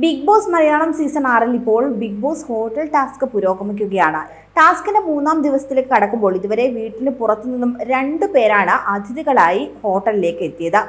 Big boss Malayalam season ആറിൽ ഇപ്പോൾ big boss hotel task പുരോഗമിക്കുകയാണ്. ടാസ്കിന്റെ മൂന്നാം ദിവസത്തിലേക്ക് കടക്കുമ്പോൾ ഇതുവരെ വീട്ടിന് പുറത്തുനിന്നും രണ്ടു പേരാണ് അതിഥികളായി ഹോട്ടലിലേക്ക് എത്തിയത്.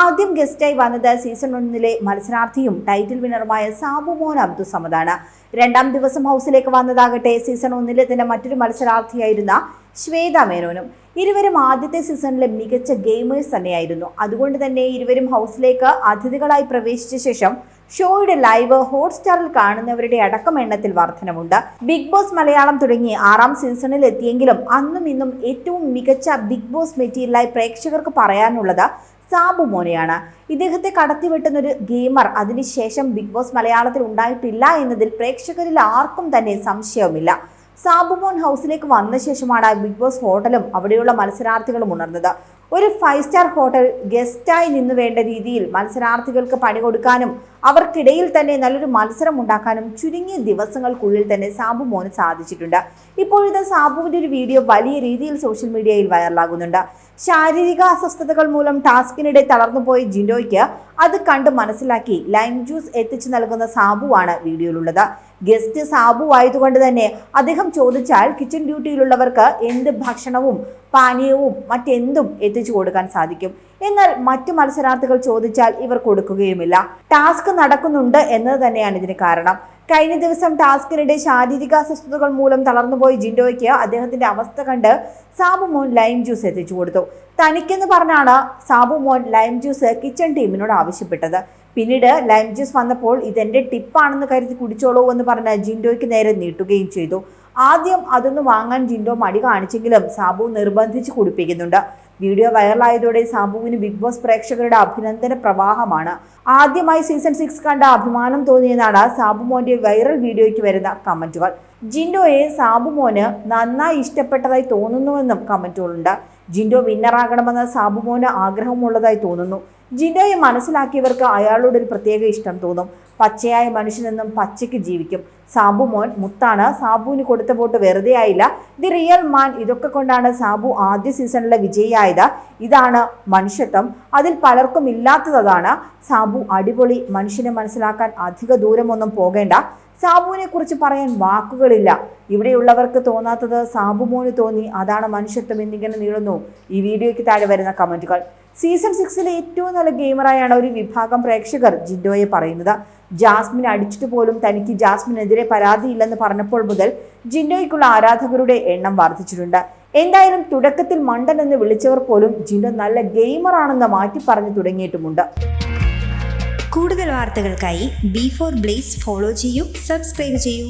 ആദ്യം ഗസ്റ്റായി വന്നത് സീസൺ ഒന്നിലെ മത്സരാർത്ഥിയും ടൈറ്റിൽ വിന്നറുമായ സാബു മോൻ അബ്ദുസമദാണ് രണ്ടാം ദിവസം ഹൗസിലേക്ക് വന്നതാകട്ടെ സീസൺ ഒന്നിലെ തന്നെ മറ്റൊരു മത്സരാർത്ഥിയായിരുന്ന ശ്വേത മേനോനും. ഇരുവരും ആദ്യത്തെ സീസണിലെ മികച്ച ഗെയിമേഴ്സ് തന്നെയായിരുന്നു. അതുകൊണ്ട് തന്നെ ഇരുവരും ഹൗസിലേക്ക് അതിഥികളായി പ്രവേശിച്ച ശേഷം ഷോയുടെ ലൈവ് ഹോട്ട്സ്റ്റാറിൽ കാണുന്നവരുടെ അടക്കം എണ്ണത്തിൽ വർധനമുണ്ട്. ബിഗ് ബോസ് മലയാളം തുടങ്ങി ആറാം സീസണിൽ എത്തിയെങ്കിലും അന്നും ഇന്നും ഏറ്റവും മികച്ച ബിഗ് ബോസ് മെറ്റീരിയലായി പ്രേക്ഷകർക്ക് പറയാനുള്ളത് സാബു മോനെയാണ്. ഇദ്ദേഹത്തെ കടത്തിവെട്ടുന്ന ഒരു ഗെയിമർ അതിനുശേഷം ബിഗ് ബോസ് മലയാളത്തിൽ ഉണ്ടായിട്ടില്ല എന്നതിൽ പ്രേക്ഷകരിൽ ആർക്കും തന്നെ സംശയവുമില്ല. സാബുമോൻ ഹൗസിലേക്ക് വന്ന ശേഷമാണ് ബിഗ് ബോസ് ഹോട്ടലും അവിടെയുള്ള മത്സരാർത്ഥികളും ഉണർന്നത്. ഒരു ഫൈവ് സ്റ്റാർ ഹോട്ടൽ ഗസ്റ്റായി നിന്ന് വേണ്ട രീതിയിൽ മത്സരാർത്ഥികൾക്ക് പണി കൊടുക്കാനും അവർക്കിടയിൽ തന്നെ നല്ലൊരു മത്സരം ഉണ്ടാക്കാനും ചുരുങ്ങിയ ദിവസങ്ങൾക്കുള്ളിൽ തന്നെ സാബു മോന് സാധിച്ചിട്ടുണ്ട്. ഇപ്പോഴത്തെ സാബുവിന്റെ ഒരു വീഡിയോ വലിയ രീതിയിൽ സോഷ്യൽ മീഡിയയിൽ വൈറലാകുന്നുണ്ട് ശാരീരിക അസ്വസ്ഥതകൾ മൂലം ടാസ്കിനിടെ തളർന്നുപോയ ജിൻഡോയ്ക്ക് അത് കണ്ട് മനസ്സിലാക്കി ലൈം ജ്യൂസ് എത്തിച്ചു നൽകുന്ന സാബുവാണ് വീഡിയോയിലുള്ളത്. ഗസ്റ്റ് സാബു ആയതുകൊണ്ട് തന്നെ അദ്ദേഹം ചോദിച്ചാൽ കിച്ചൺ ഡ്യൂട്ടിയിലുള്ളവർക്ക് എന്ത് ഭക്ഷണവും പാനീയവും മറ്റെന്തും എത്തിച്ചു കൊടുക്കാൻ സാധിക്കും. എന്നാൽ മറ്റു മത്സരാർത്ഥികൾ ചോദിച്ചാൽ ഇവർ കൊടുക്കുകയുമില്ല. ടാസ്ക് നടക്കുന്നുണ്ട് എന്നത് തന്നെയാണ് ഇതിന് കാരണം. കഴിഞ്ഞ ദിവസം ടാസ്കിനിടെ ശാരീരിക അസ്വസ്ഥതകൾ മൂലം തളർന്നുപോയ ജിൻഡോയ്ക്ക് അദ്ദേഹത്തിന്റെ അവസ്ഥ കണ്ട് സാബു മോൻ ലൈം ജ്യൂസ് എത്തിച്ചു കൊടുത്തു. തനിക്കെന്ന് പറഞ്ഞാണ് സാബു മോൻ ലൈം ജ്യൂസ് കിച്ചൺ ടീമിനോട് ആവശ്യപ്പെട്ടത്. പിന്നീട് ലൈം ജ്യൂസ് വന്നപ്പോൾ ഇതെന്റെ ടിപ്പാണെന്ന് കരുതി കുടിച്ചോളൂ എന്ന് പറഞ്ഞ് ജിൻഡോയ്ക്ക് നേരെ നീട്ടുകയും ചെയ്തു. ആദ്യം അതൊന്ന് വാങ്ങാൻ ജിൻഡോ മടി കാണിച്ചെങ്കിലും സാബു നിർബന്ധിച്ച് കുടിപ്പിക്കുന്നുണ്ട്. വീഡിയോ വൈറലായതോടെ സാബുവിന് ബിഗ് ബോസ് പ്രേക്ഷകരുടെ അഭിനന്ദന പ്രവാഹമാണ്. ആദ്യമായി സീസൺ സിക്സ് കണ്ട അഭിമാനം തോന്നിയെന്നാണ് സാബു മോന്റെ വൈറൽ വീഡിയോയ്ക്ക് വരുന്ന കമന്റുകൾ. ജിൻഡോയെ സാബു മോന് നന്നായി ഇഷ്ടപ്പെട്ടതായി തോന്നുന്നുവെന്നും കമന്റുകളുണ്ട്. ജിൻഡോ വിന്നറാകണമെന്ന സാബു മോന് ആഗ്രഹമുള്ളതായി തോന്നുന്നു. ജിൻഡോയെ മനസ്സിലാക്കിയവർക്ക് അയാളോട് ഒരു പ്രത്യേക ഇഷ്ടം തോന്നും. പച്ചയായ മനുഷ്യനെന്നും പച്ചയ്ക്ക് ജീവിക്കും. സാബു മോൻ മുത്താണ്. സാബുവിന് കൊടുത്ത വോട്ട് വെറുതെ ആയില്ല. ദി റിയൽ മാൻ ഇതൊക്കെ കൊണ്ടാണ് സാബു ആദ്യ സീസണിലെ വിജയിയായത്. ഇതാണ് മനുഷ്യത്വം. അതിൽ പലർക്കും ഇല്ലാത്തതാണ്. സാബു അടിപൊളി മനുഷ്യനെ മനസ്സിലാക്കാൻ അധിക ദൂരമൊന്നും പോകേണ്ട. സാബുവിനെ കുറിച്ച് പറയാൻ വാക്കുകളില്ല. ഇവിടെയുള്ളവർക്ക് തോന്നാത്തത് സാബുമോന് തോന്നി അതാണ് മനുഷ്യത്വം എന്നിങ്ങനെ നീളുന്നു. ഈ വീഡിയോയ്ക്ക് താഴെ വരുന്ന കമന്റുകൾ സീസൺ സിക്സിലെ ഏറ്റവും നല്ല ഗെയിമറായാണ് ഒരു വിഭാഗം പ്രേക്ഷകർ ജിൻഡോയെ പറയുന്നത്. ജാസ്മിൻ അടിച്ചിട്ട് പോലും തനിക്ക് ജാസ്മിനെതിരെ പരാതിയില്ലെന്ന് പറഞ്ഞപ്പോൾ മുതൽ ജിൻഡോയ്ക്കുള്ള ആരാധകരുടെ എണ്ണം വർദ്ധിച്ചിട്ടുണ്ട്. എന്തായാലും തുടക്കത്തിൽ മണ്ടൻ എന്ന് വിളിച്ചവർ പോലും ജിൻഡോ നല്ല ഗെയിമറാണെന്ന് മാറ്റി പറഞ്ഞു തുടങ്ങിയിട്ടുമുണ്ട്. കൂടുതൽ വാർത്തകൾക്കായി ബി ഫോർ ബ്ലേസ് ഫോളോ ചെയ്യൂ സബ്സ്ക്രൈബ് ചെയ്യൂ.